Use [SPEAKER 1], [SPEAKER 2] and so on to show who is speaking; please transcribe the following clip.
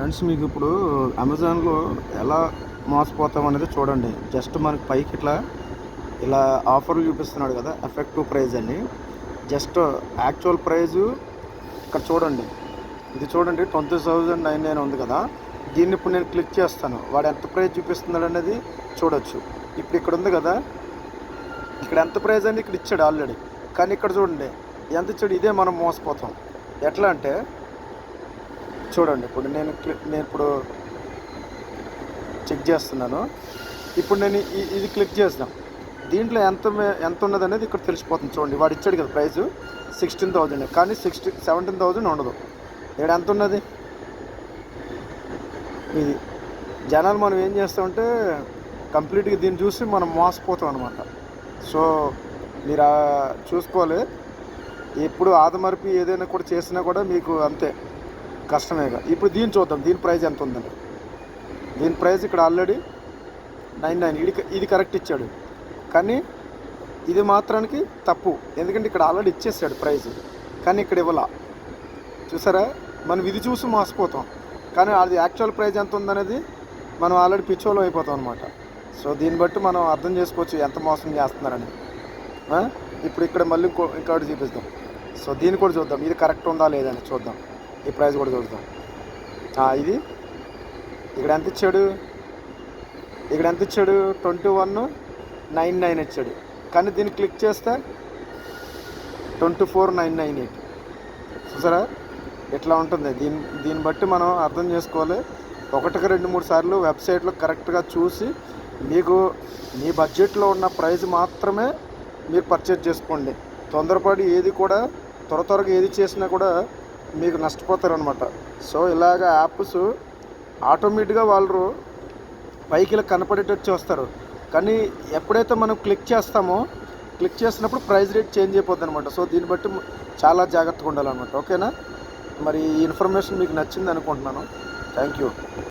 [SPEAKER 1] Friends మీకు ఇప్పుడు అమెజాన్లో ఎలా మోసపోతాం అనేది చూడండి. జస్ట్ మనకి పైకి ఇట్లా ఇలా ఆఫర్లు చూపిస్తున్నాడు కదా ఎఫెక్టివ్ ప్రైజ్ అని. జస్ట్ యాక్చువల్ ప్రైజు ఇక్కడ చూడండి. ఇది చూడండి ట్వంటీ థౌజండ్ నైన్ నైన్ ఉంది కదా. దీన్ని ఇప్పుడు నేను క్లిక్ చేస్తాను. వాడు ఎంత ప్రైజ్ చూపిస్తున్నాడు అనేది చూడొచ్చు. ఇప్పుడు ఇక్కడ ఉంది కదా ఇక్కడ ఎంత ప్రైస్ అని ఇక్కడ ఇచ్చాడు ఆల్రెడీ కానీ ఇక్కడ చూడండి ఎంత ఇచ్చాడు? ఇదే మనం మోసపోతాం. ఎట్లా అంటే చూడండి ఇప్పుడు నేను క్లిక్ నేను ఇప్పుడు చెక్ చేస్తున్నాను. ఇప్పుడు నేను ఈ- ఇది క్లిక్ చేద్దాం. దీంట్లో ఎంత ఎంత ఉన్నది అనేది ఇక్కడ తెలిసిపోతుంది. చూడండి వాడు ఇచ్చాడు కదా ప్రైస్. Sixteen thousand. కానీ సిక్స్టీ సెవెంటీన్ థౌజండ్ ఉండదు. ఇక్కడ ఎంత ఉన్నది? ఇది. జనాలు మనం ఏం చేస్తామంటే కంప్లీట్గా దీన్ని చూసి మనం మోసపోతాం అనమాట సో మీరు చూసుకోవాలి. ఎప్పుడు ఆదమరిపి ఏదైనా కూడా చేసినా కూడా మీకు అంతే. కష్టమేగా ఇప్పుడు దీన్ని చూద్దాం. దీని ప్రైస్ ఎంత ఉందండి? దీని ప్రైస్ ఇక్కడ ఆల్రెడీ నైన్ నైన్. ఇది ఇది కరెక్ట్ ఇచ్చాడు. కానీ ఇది మాత్రానికి తప్పు. ఎందుకంటే ఇక్కడ ఆల్రెడీ ఇచ్చేసాడు ప్రైజ్ కానీ ఇక్కడ ఇవ్వాల. చూసారా? మనం ఇది చూసి మోసపోతాం. కానీ అది యాక్చువల్ ప్రైజ్ ఎంత ఉందనేది మనం ఆల్రెడీ పిచ్చోలో అయిపోతాం అనమాట సో దీన్ని బట్టి మనం అర్థం చేసుకోవచ్చు ఎంత మోసం చేస్తున్నారని. ఇప్పుడు ఇక్కడ మళ్ళీ ఇంకో ఇంకోటి చూపిస్తాం సో దీన్ని కూడా చూద్దాం. ఇది కరెక్ట్ ఉందా లేదని చూద్దాం. ఈ ప్రైస్ కూడా చూద్దాం ఇది. ఇక్కడ ఎంత ఇచ్చాడు? ఇక్కడ ఎంత ఇచ్చాడు? ట్వంటీ వన్ నైన్ నైన్ ఇచ్చాడు. కానీ దీన్ని క్లిక్ చేస్తే twenty four nine nine eight. చూసారా? ఇట్లా ఉంటుంది? దీని దీన్ని బట్టి మనం అర్థం చేసుకోవాలి. ఒకటికి రెండు మూడు సార్లు వెబ్సైట్లో కరెక్ట్గా చూసి మీకు మీ బడ్జెట్లో ఉన్న ప్రైస్ మాత్రమే మీరు పర్చేజ్ చేసుకోండి. తొందరపడి ఏది కూడా త్వర త్వరగా ఏది చేసినా కూడా మీకు నష్టపోతారనమాట సో ఇలాగ యాప్స్ ఆటోమేటిక్గా వాళ్ళు పైకి కనపడేటట్టు వస్తారు కానీ ఎప్పుడైతే మనం క్లిక్ చేస్తామో క్లిక్ చేసినప్పుడు ప్రైస్ రేట్ చేంజ్ అయిపోద్ది అనమాట సో దీన్ని బట్టి చాలా జాగ్రత్తగా ఉండాలన్నమాట. ఓకేనా? మరి ఈ ఇన్ఫర్మేషన్ మీకు నచ్చింది అనుకుంటున్నాను. Thank you.